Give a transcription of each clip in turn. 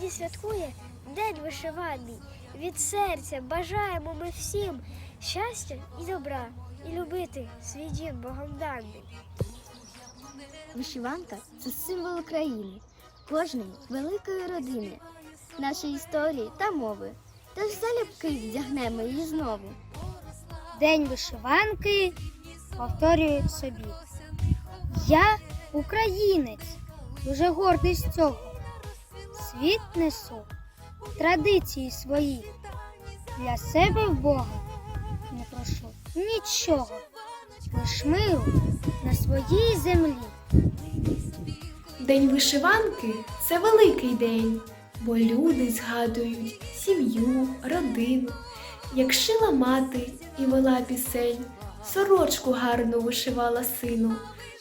сьогодні святкує День вишиваний. Від серця бажаємо ми всім щастя і добра, і любити свій дім Богом даний. Вишиванка це символ України, кожної великої родини, нашої історії та мови. Тож залюбки вдягнемо її знову. День вишиванки повторюю собі. Я українець, дуже гордий з цього. Світ несу традиції свої. Для себе в Бога не прошу нічого, лиш миру на своїй землі. День вишиванки це великий день, бо люди згадують сім'ю, родину. Як шила мати і вела пісень, сорочку гарну вишивала сину,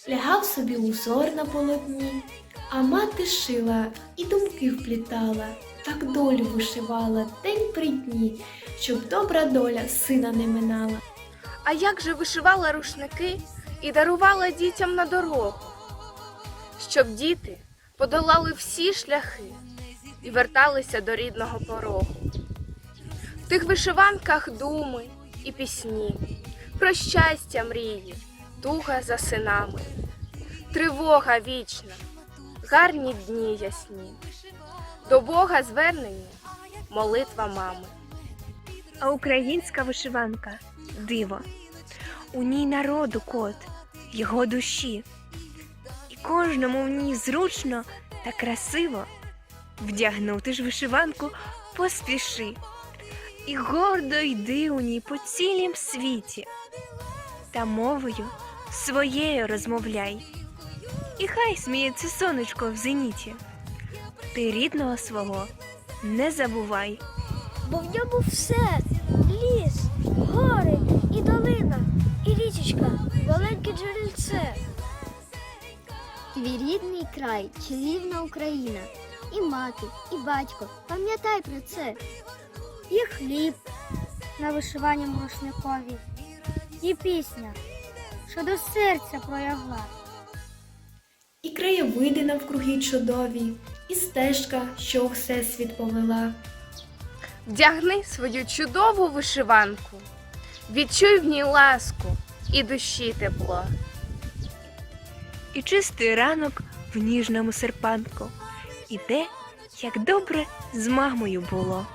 лягав собі узор на полотні, а мати шила і думки вплітала, так долю вишивала день при дні, щоб добра доля сина не минала. А як же вишивала рушники і дарувала дітям на дорогу, щоб діти подолали всі шляхи і верталися до рідного порогу. В тих вишиванках думи і пісні, про щастя мрії, туга за синами, тривога вічна, гарні дні ясні, до Бога звернення, молитва мами. А українська вишиванка диво. У ній народу код, його душі. І кожному в ній зручно та красиво вдягнути ж вишиванку поспіши. І гордо йди у ній по цілім світі. Та мовою своєю розмовляй. І хай сміється сонечко в зеніті. Ти рідного свого не забувай. бо в ньому все ліс, гори і долина, і річечка, маленьке джерельце. Твій рідний край, чарівна Україна. І мати, і батько, пам'ятай про це. І хліб на вишиванням рушникові, і пісня, що до серця проягла. І краєвиди навкруги чудові, і стежка, що у всесвіт повела. Вдягни свою чудову вишиванку, відчуй в ній ласку і душі тепло. і чистий ранок в ніжному серпанку, і те, як добре з мамою було.